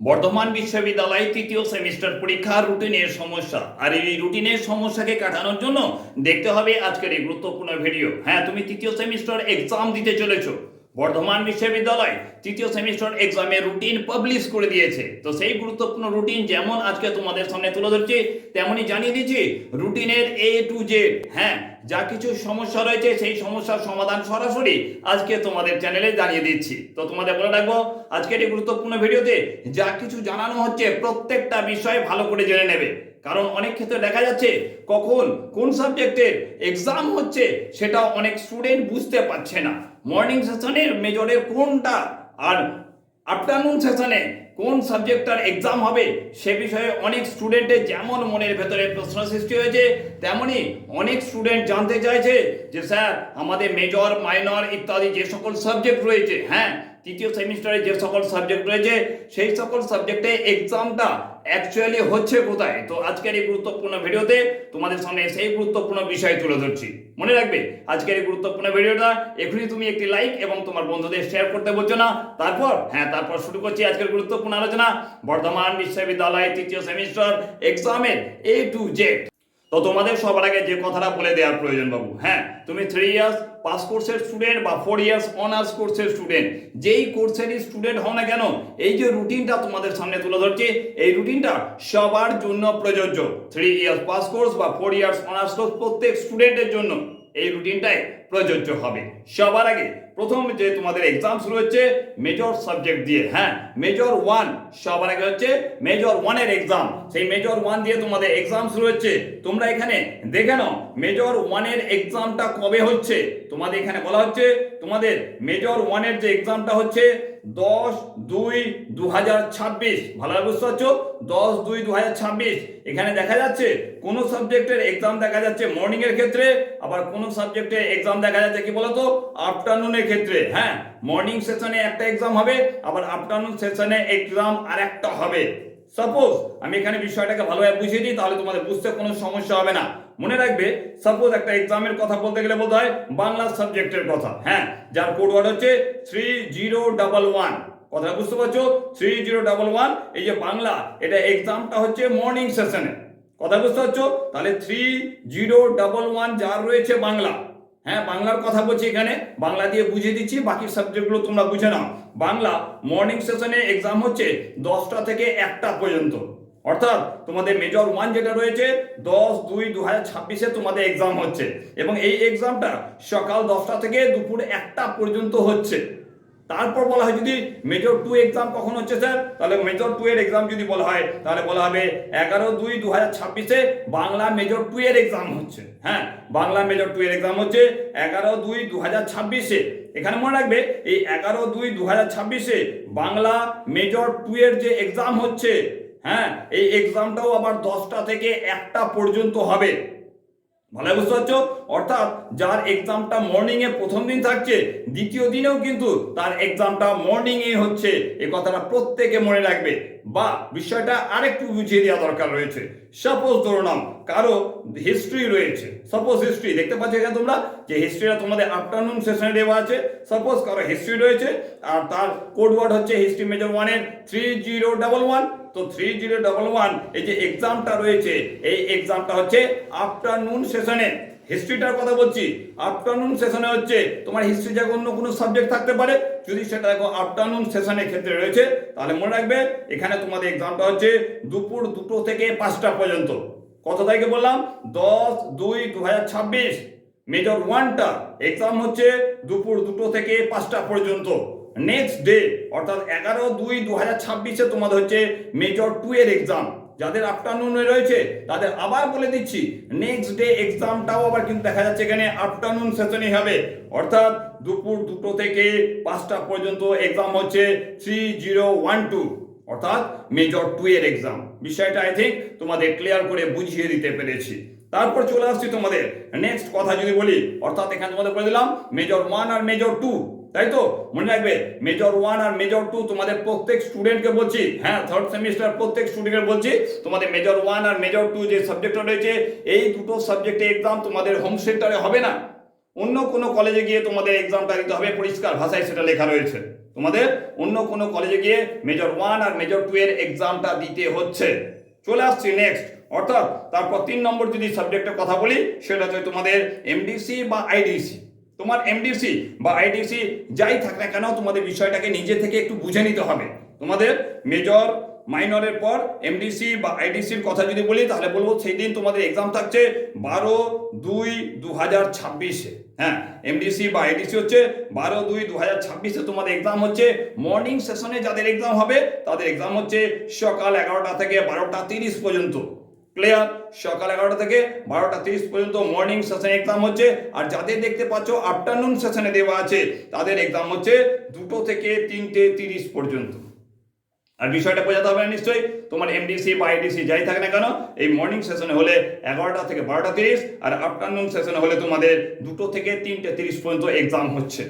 বর্ধমান বিশ্ববিদ্যালয়ে তৃতীয় সেমিস্টার পরীক্ষার রুটিনের সমস্যা। আর এই রুটিনের সমস্যাকে কাটানোর জন্য দেখতে হবে আজকের এই গুরুত্বপূর্ণ ভিডিও। হ্যাঁ তুমি তৃতীয় সেমিস্টার এক্সাম দিতে চলেছো। বর্ধমান বিশ্ববিদ্যালয় তৃতীয় সেমিস্টার এক্সামের রুটিন পাবলিশ করে দিয়েছে। তো সেই গুরুত্বপূর্ণ রুটিন যেমন আজকে তোমাদের সামনে তুলে ধরছি, তেমনই জানিয়ে দিচ্ছি রুটিনের এ টু জেড হ্যাঁ যা কিছু সমস্যা রয়েছে সেই সমস্যার সমাধান সরাসরি আজকে তোমাদের চ্যানেলে জানিয়ে দিচ্ছি। তো তোমাদের বলে রাখব, আজকের এই গুরুত্বপূর্ণ ভিডিওতে যা কিছু জানানো হচ্ছে প্রত্যেকটা বিষয় ভালো করে জেনে নেবে। কারণ অনেক ক্ষেত্রে দেখা যাচ্ছে কখন কোন সাবজেক্টের এক্সাম হচ্ছে সেটা অনেক স্টুডেন্ট বুঝতে পারছে না। মর্নিং সেশনের মেজরের কোনটা আর আফটারনুন সেশনে কোন সাবজেক্টটার এক্সাম হবে সে বিষয়ে অনেক স্টুডেন্টের যেমন মনের ভেতরে প্রশ্ন সৃষ্টি হয়েছে তেমনই অনেক স্টুডেন্ট জানতে চাইছে যে, স্যার, আমাদের মেজর মাইনর ইত্যাদি যে সকল সাবজেক্ট রয়েছে হ্যাঁ তৃতীয় সেমিস্টারে যে সকল সাবজেক্ট রয়েছে, সেই সকল সাবজেক্টে এক্সামটা অ্যাকচুয়ালি হচ্ছে কোথায়? তো আজকের এই গুরুত্বপূর্ণ ভিডিওতে তোমাদের সামনে সেই গুরুত্বপূর্ণ বিষয় তুলে ধরছি। মনে রাখবে, আজকের এই গুরুত্বপূর্ণ ভিডিওটা এখনই তুমি একটি লাইক এবং তোমার বন্ধুদের শেয়ার করতে বলছো না। তারপর হ্যাঁ তারপর শুরু করছি আজকের গুরুত্বপূর্ণ আলোচনা। বর্ধমান বিশ্ববিদ্যালয় তৃতীয় সেমিস্টার এক্সামের এ টু জেড তো তোমাদের সবার আগে যে কথাটা বলে দেওয়ার প্রয়োজন বাবু হ্যাঁ তুমি থ্রি ইয়ার্স পাস কোর্সের স্টুডেন্ট বা ফোর ইয়ার্স অনার্স কোর্সের স্টুডেন্ট যেই কোর্সেরই স্টুডেন্ট হও না কেন, এই যে রুটিনটা তোমাদের সামনে তুলে ধরছে, এই রুটিনটা সবার জন্য প্রযোজ্য। থ্রি ইয়ার্স পাস কোর্স বা ফোর ইয়ার্স অনার্স কোর্স প্রত্যেক স্টুডেন্টের জন্য। এই রুটিনটাই প্রযোজ্য হবে। সবার আগে প্রথম যে তোমাদের এক্সাম শুরু হচ্ছে মেজর সাবজেক্ট দিয়ে হ্যাঁ মেজর ওয়ান সবার আগে হচ্ছে মেজর ওয়ানের এক্সাম সেই মেজর ওয়ান দিয়ে তোমাদের এক্সাম শুরু হচ্ছে। তোমরা এখানে দেখে নাও মেজর ওয়ানের এক্সামটা কবে হচ্ছে? তোমাদের এখানে বলা হচ্ছে, তোমাদের মেজর ওয়ানের যে এক্সামটা হচ্ছে দশ দুই দু হাজার ছাব্বিশ ভালোভাবে বুঝতে পারছ? দশ দুই দু হাজার ছাব্বিশ। এখানে দেখা যাচ্ছে কোন সাবজেক্টের এক্সাম দেখা যাচ্ছে মর্নিং এর ক্ষেত্রে, আবার কোন সাবজেক্টের এক্সাম দেখা যাচ্ছে কি বলতো? আফটারনুনের ক্ষেত্রে হ্যাঁ? মর্নিং সেশনে একটা এক্সাম হবে, আবার আফটারনুন সেশনে এক্সাম আর একটা হবে। সাপোজ আমি এখানে বিষয়টাকে ভালোভাবে বুঝিয়ে দিই, তাহলে তোমাদের বুঝতে কোনো সমস্যা হবে না। মনে রাখবে সাপোজ একটা এক্সামের কথা বলতে গেলে বলতে হয়, বাংলা সাবজেক্টের কথা। হ্যাঁ যার কোড ওয়ার্ড হচ্ছে থ্রি জিরো ডাবল ওয়ান কথা বুঝতে পারছ? থ্রি জিরো ডাবল ওয়ান এই যে বাংলা, এটা এক্সামটা হচ্ছে মর্নিং সেশনে কথা বুঝতে পারছ? তাহলে থ্রি জিরো ডাবল ওয়ান যার রয়েছে বাংলা। হ্যাঁ বাংলার কথা বলছি এখানে, বাংলা দিয়ে বুঝিয়ে দিচ্ছি, বাকি সাবজেক্টগুলো তোমরা বুঝে নাও। বাংলা মর্নিং সেশনে এক্সাম হচ্ছে দশটা থেকে একটা পর্যন্ত। অর্থাৎ তোমাদের মেজর ওয়ান যেটা রয়েছে, দশ দুই দু হাজার ছাব্বিশে তোমাদের এক্সাম হচ্ছে। এবং এই এক্সামটা সকাল দশটা থেকে দুপুর একটা পর্যন্ত হচ্ছে। তারপর বলা হয় যদি মেজর টু এক্সাম কখন হচ্ছে স্যার তাহলে মেজর টু এর এক্সাম যদি বলা হয়, তাহলে বলা হবে এগারো দুই দু হাজার ছাব্বিশে বাংলা মেজর টু এর এক্সাম হচ্ছে। হ্যাঁ বাংলা মেজর টু এর এক্সাম হচ্ছে এগারো দুই দু হাজার ছাব্বিশে। এখানে মনে রাখবে, এই এগারো দুই দু হাজার ছাব্বিশে বাংলা মেজর টু এর যে এক্সাম হচ্ছে হ্যাঁ এই এক্সামটাও আবার দশটা থেকে একটা পর্যন্ত হবে। ভালো বুঝতে পারছ? অর্থাৎ যার এক্সামটা মর্নিং এ প্রথম দিন থাকছে, দ্বিতীয় দিনেও কিন্তু তার এক্সামটা মর্নিং এ হচ্ছে। এ কথাটা প্রত্যেকে মনে রাখবে। বা বিষয়টা আরেকটু বুঝিয়ে দেওয়া দরকার রয়েছে। সাপোজ ধরো নাম কারও হিস্ট্রি রয়েছে। সাপোজ হিস্ট্রি দেখতে পাচ্ছ এখানে তোমরা যে হিস্ট্রিটা তোমাদের আফটারনুন সেশনে দেওয়া আছে। সাপোজ কারও হিস্ট্রি রয়েছে, আর তার কোড ওয়ার্ড হচ্ছে হিস্ট্রি মেজর ওয়ানের থ্রি জিরো ডাবল ওয়ান তো থ্রি জিরো ডাবল ওয়ান এই যে এক্সামটা রয়েছে, এই এক্সামটা হচ্ছে আফটারনুন সেশনে হিস্ট্রিটার কথা বলছি। আফটারনুন সেশনে হচ্ছে, তোমার হিস্ট্রি জায়গায় অন্য কোনো সাবজেক্ট থাকতে পারে। যদি সেটা দেখো আফটারনুন সেশনের ক্ষেত্রে রয়েছে, তাহলে মনে রাখবে, এখানে তোমাদের এক্সামটা হচ্ছে দুপুর দুটো থেকে পাঁচটা পর্যন্ত। কত তারিখে বললাম? দশ দুই দু হাজার ছাব্বিশ। মেজর ওয়ানটা এক্সাম হচ্ছে দুপুর দুটো থেকে পাঁচটা পর্যন্ত। নেক্সট ডে অর্থাৎ এগারো দুই দু হাজার ছাব্বিশে তোমাদের হচ্ছে মেজর টু এর এক্সাম যাদের আফটারনুনে রয়েছে, তাদের আবার বলে দিচ্ছি নেক্সট ডে এক্সামটাও আবার কিন্তু দেখা যাচ্ছে এখানে আফটারনুন সেশনই হবে। অর্থাৎ দুপুর দুটো থেকে পাঁচটা পর্যন্ত এক্সাম হচ্ছে থ্রি জিরো ওয়ান টু অর্থাৎ মেজর টু এর এক্সাম বিষয়টা আই থিঙ্ক তোমাদের ক্লিয়ার করে বুঝিয়ে দিতে পেরেছি। তারপর চলে আসছি তোমাদের নেক্সট কথা যদি বলি, অর্থাৎ এখানে তোমাদের বলে দিলাম মেজর ওয়ান আর মেজর টু তাই তো? মনে রাখবে মেজর ওয়ান আর মেজর টু তোমাদের প্রত্যেক স্টুডেন্টকে বলছি হ্যাঁ থার্ড সেমিস্টার প্রত্যেক স্টুডেন্টকে বলছি, তোমাদের মেজর ওয়ান আর মেজর টু যে সাবজেক্টটা রয়েছে, এই দুটো সাবজেক্টে এক্সাম তোমাদের হোম সেন্টারে হবে না। অন্য কোনো কলেজে গিয়ে তোমাদের এক্সামটা দিতে হবে, পরিষ্কার ভাষায় সেটা লেখা রয়েছে। তোমাদের অন্য কোনো কলেজে গিয়ে মেজর ওয়ান আর মেজর টু এর এক্সামটা দিতে হচ্ছে। চলে আসছি নেক্সট অর্থাৎ তারপর তিন নম্বর যদি সাবজেক্টের কথা বলি, সেটা হচ্ছে তোমাদের এমডিসি বা আইডিসি তোমার এমডিসি বা আইডিসি যাই থাক না কেন, তোমাদের বিষয়টাকে নিজে থেকে একটু বুঝে নিতে হবে। তোমাদের মেজর মাইনরের পর এমডিসি বা আইডিসির কথা যদি বলি, তাহলে বলব সেই দিন তোমাদের এক্সাম থাকছে বারো দুই দু হাজার ছাব্বিশে। হ্যাঁ এমডিসি বা আইডিসি হচ্ছে বারো দুই দু হাজার ছাব্বিশে। তোমাদের এক্সাম হচ্ছে মর্নিং সেশনে যাদের এক্সাম হবে, তাদের এক্সাম হচ্ছে সকাল এগারোটা থেকে বারোটা তিরিশ পর্যন্ত। ক্লিয়ার সকাল এগারোটা থেকে বারোটা তিরিশ পর্যন্ত মর্নিং সেশন এক্সাম হচ্ছে। আর যাদের দেখতে পাচ্ছ আফটারনুন সেশনে দেওয়া আছে, তাদের এক্সাম হচ্ছে দুটো থেকে তিনটে তিরিশ পর্যন্ত। আর বিষয়টা বোঝাতে হবে নিশ্চয়ই? তোমার এমডিসি বা আইডিসি যাই থাকে না কেন, এই মর্নিং সেশনে হলে এগারোটা থেকে বারোটা তিরিশ, আর আফটারনুন সেশনে হলে তোমাদের দুটো থেকে তিনটে তিরিশ পর্যন্ত এক্সাম হচ্ছে।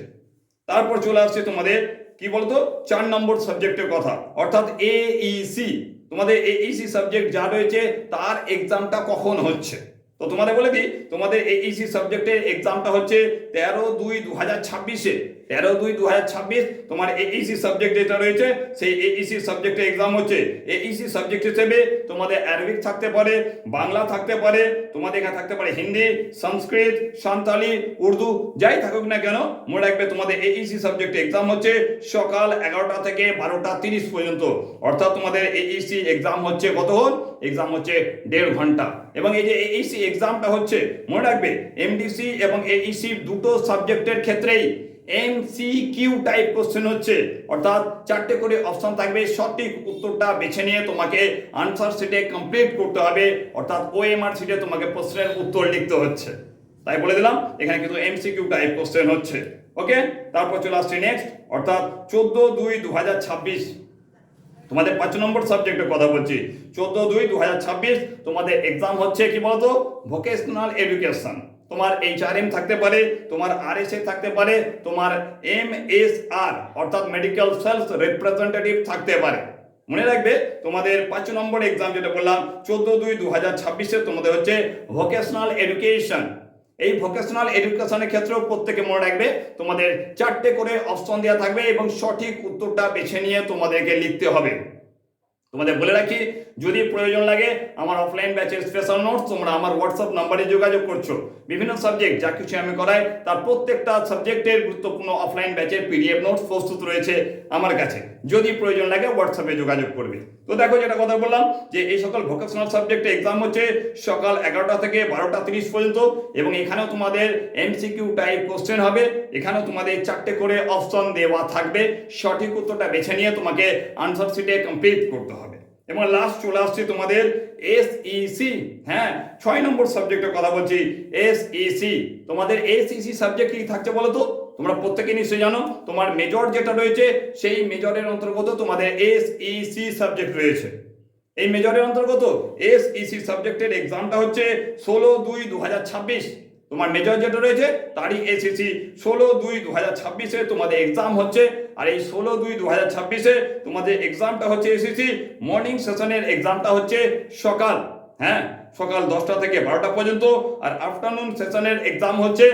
তারপর চলে আসছে তোমাদের, কি বলতো? চার নম্বর সাবজেক্টের কথা। অর্থাৎ এইসি তোমাদের এই এইসি সাবজেক্ট যা রয়েছে, তার এক্সামটা কখন হচ্ছে? তো তোমাদের বলে দিই, তোমাদের এই এইসি সাবজেক্টের এক্সামটা হচ্ছে তেরো দুই দু হাজার ছাব্বিশে। তেরো দুই দু হাজার ছাব্বিশ তোমার এইসি সাবজেক্ট যেটা রয়েছে, সেই এইসি সাবজেক্টে এক্সাম হচ্ছে। এইসি সাবজেক্ট হিসেবে তোমাদের অ্যারবিক থাকতে পারে, বাংলা থাকতে পারে, তোমাদের এখানে থাকতে পারে হিন্দি, সংস্কৃত সান্তালি উর্দু, যাই থাকুক না কেন, মনে রাখবে তোমাদের এইসি সাবজেক্ট এক্সাম হচ্ছে সকাল এগারোটা থেকে বারোটা তিরিশ পর্যন্ত। অর্থাৎ তোমাদের এইসি এক্সাম হচ্ছে কতক্ষণ? এক্সাম হচ্ছে দেড় ঘণ্টা। এবং এই যে এইসি এক্সামটা হচ্ছে, মনে রাখবে এমডিসি এবং এইসি দুটো সাবজেক্টের ক্ষেত্রেই এমসিকিউ টাইপ কোশ্চেন হচ্ছে, অর্থাৎ চারটে করে অপশন থাকবে, সঠিক উত্তরটা বেছে নিয়ে তোমাকে আনসার শিটে কমপ্লিট করতে হবে, অর্থাৎ ওএমআর শিটে তোমাকে প্রশ্নের উত্তর লিখতে হচ্ছে। তাই বলে দিলাম, এখানে কিন্তু এমসিকিউ টাইপ কোশ্চেন হচ্ছে। ওকে তারপর চলে আসছে নেক্সট অর্থাৎ চোদ্দ দুই দু হাজার ছাব্বিশ। তোমাদের পাঁচ নম্বর সাবজেক্টের কথা বলছি। চোদ্দ দুই দু হাজার ছাব্বিশ, তোমাদের এক্সাম হচ্ছে কি বলতো? ভোকেশনাল এডুকেশন তোমার এইচ আর এম থাকতে পারে, তোমার আর এস এ থাকতে পারে, তোমার এম এস আর অর্থাৎ মেডিকেল সেলস রিপ্রেজেন্টেটিভ থাকতে পারে। মনে রাখবে, তোমাদের পাঁচ নম্বর এক্সাম যেটা বললাম, চোদ্দ দুই দু হাজার ছাব্বিশে তোমাদের হচ্ছে ভোকেশনাল এডুকেশন এই ভোকেশনাল এডুকেশনের ক্ষেত্রেও প্রত্যেকে মনে রাখবে, তোমাদের চারটে করে অপশন দেওয়া থাকবে এবং সঠিক উত্তরটা বেছে নিয়ে তোমাদেরকে লিখতে হবে। তোমাদের বলে রাখি, যদি প্রয়োজন লাগে আমার অফলাইন ব্যাচের স্পেশাল নোটস তোমরা আমার হোয়াটসঅ্যাপ নাম্বারে যোগাযোগ করছ। বিভিন্ন সাবজেক্ট যা কিছু আমি করাই, তার প্রত্যেকটা সাবজেক্টের গুরুত্বপূর্ণ অফলাইন ব্যাচের পিডিএফ নোটস প্রস্তুত রয়েছে আমার কাছে। যদি প্রয়োজন লাগে হোয়াটসঅ্যাপে যোগাযোগ করবে। তো দেখো যেটা কথা বললাম, যে এই সকল ভোকেশনাল সাবজেক্টে এক্সাম হচ্ছে সকাল এগারোটা থেকে বারোটা তিরিশ পর্যন্ত, এবং এখানেও তোমাদের এমসিকিউ টাইপ কোশ্চেন হবে। এখানেও তোমাদের চারটে করে অপশন দেওয়া থাকবে। সঠিক উত্তরটা বেছে নিয়ে তোমাকে আনসার শিটে কমপ্লিট করতে হবে। এবং লাস্ট চলে আসছে তোমাদের এসইসি হ্যাঁ ছয় নম্বর সাবজেক্টের কথা বলছি এসইসি তোমাদের এসইসি সাবজেক্ট কি থাকছে বলো তো? তোমরা প্রত্যেকে নিশ্চয়ই জানো, তোমার মেজর যেটা রয়েছে, সেই মেজরের অন্তর্গত তোমাদের এসইসি সাবজেক্ট রয়েছে। এই মেজরের অন্তর্গত এসইসি সাবজেক্টের এক্সামটা হচ্ছে ষোলো দুই দু হাজার ছাব্বিশ। তোমার মেজর যেটা রয়েছে, তারই এসএসসি ষোলো দুই দু হাজার ছাব্বিশে তোমাদের এক্সাম হচ্ছে আর এই ষোলো দুই দু হাজার ছাব্বিশে তোমাদের এক্সামটা হচ্ছে এসএসসি মর্নিং সেশনের এক্সামটা হচ্ছে সকাল হ্যাঁ? সকাল দশটা থেকে বারোটা পর্যন্ত আর আফটারনুন সেশনের এক্সাম হচ্ছে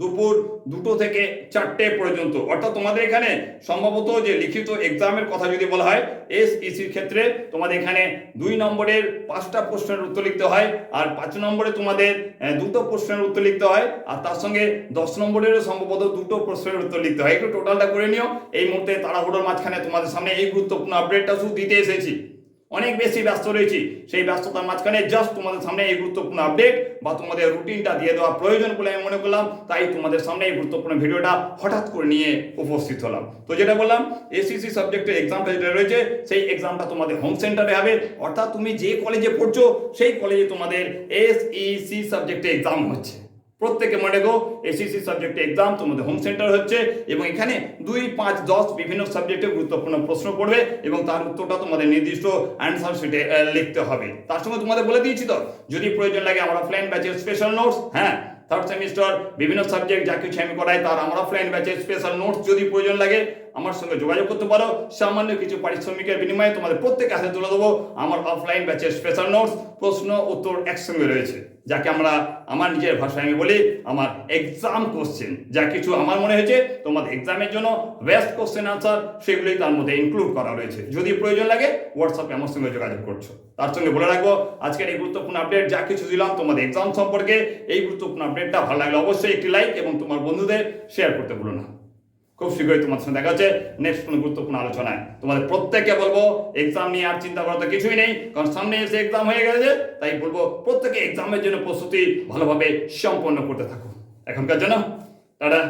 দুপুর দুটো থেকে চারটে পর্যন্ত। অর্থাৎ তোমাদের এখানে সম্ভবত যে লিখিত এক্সামের কথা যদি বলা হয় এস ইসির ক্ষেত্রে তোমাদের এখানে দুই নম্বরের পাঁচটা প্রশ্নের উত্তর লিখতে হয় আর পাঁচ নম্বরে তোমাদের দুটো প্রশ্নের উত্তর লিখতে হয় আর তার সঙ্গে দশ নম্বরেরও সম্ভবত দুটো প্রশ্নের উত্তর লিখতে হয়। একটু টোটালটা করে নিও। এই মুহূর্তে তাড়াহুড়োর মাঝখানে তোমাদের সামনে এই গুরুত্বপূর্ণ আপডেটটা শুধু দিতে এসেছি। অনেক বেশি ব্যস্ত রয়েছি। সেই ব্যস্ততার মাঝখানে জাস্ট তোমাদের সামনে এই গুরুত্বপূর্ণ আপডেট বা তোমাদের রুটিনটা দিয়ে দেওয়া প্রয়োজন বলে আমি মনে করলাম। তাই তোমাদের সামনে এই গুরুত্বপূর্ণ ভিডিওটা হঠাৎ করে নিয়ে উপস্থিত হলাম। তো যেটা বললাম এসিসি সাবজেক্টের এক্সামটা যেটা রয়েছে, সেই এক্সামটা তোমাদের হোম সেন্টারে হবে। অর্থাৎ তুমি যে কলেজে পড়ছো, সেই কলেজে তোমাদের এসইসি সাবজেক্টে এক্সাম হচ্ছে। প্রত্যেকে মনে রেখো এসিসি সাবজেক্টে এক্সাম তোমাদের হোম সেন্টার হচ্ছে, এবং এখানে দুই, পাঁচ, দশ বিভিন্ন সাবজেক্টে গুরুত্বপূর্ণ প্রশ্ন পড়বে, এবং তার উত্তরটা তোমাদের নির্দিষ্ট অ্যান্সার শিটে লিখতে হবে। তার সঙ্গে তোমাদের বলে দিয়েছি তো, যদি প্রয়োজন লাগে আমার অফলাইন ব্যাচের স্পেশাল নোটস হ্যাঁ থার্ড সেমিস্টার বিভিন্ন সাবজেক্ট যা কিছু আমি করাই, তার আমার অফলাইন ব্যাচের স্পেশাল নোটস যদি প্রয়োজন লাগে আমার সঙ্গে যোগাযোগ করতে পারো। সামান্য কিছু পারিশ্রমিকের বিনিময়ে তোমাদের প্রত্যেক হাতে তুলে দেবো। আমার অফলাইন ব্যাচের স্পেশাল নোটস প্রশ্ন, উত্তর একসঙ্গে রয়েছে। যাকে আমরা, আমার নিজের ভাষায় আমি বলি, আমার এক্সাম কোশ্চেন যা কিছু আমার মনে হয়েছে, তোমাদের এক্সামের জন্য বেস্ট কোশ্চেন আনসার সেগুলোই তার মধ্যে ইনক্লুড করা রয়েছে। যদি প্রয়োজন লাগে হোয়াটসঅ্যাপে আমার সঙ্গে যোগাযোগ করছ। তার সঙ্গে বলে রাখব, আজকের এই গুরুত্বপূর্ণ আপডেট যা কিছু দিলাম তোমাদের এক্সাম সম্পর্কে, এই গুরুত্বপূর্ণ আপডেটটা ভালো লাগলে অবশ্যই একটি লাইক এবং তোমার বন্ধুদের শেয়ার করতে ভুলো না। খুব শীঘ্রই তোমার সঙ্গে দেখা হচ্ছে। নেক্সট কোনো গুরুত্বপূর্ণ আলোচনায়। তোমাদের প্রত্যেককে বলব এক্সাম নিয়ে আর চিন্তা করার তো কিছুই নেই, কারণ সামনে এসে এক্সাম হয়ে গেছে, তাই বলব প্রত্যেকে এক্সামের জন্য প্রস্তুতি ভালোভাবে সম্পন্ন করতে থাকো। এখনকার জন্য, টাটা।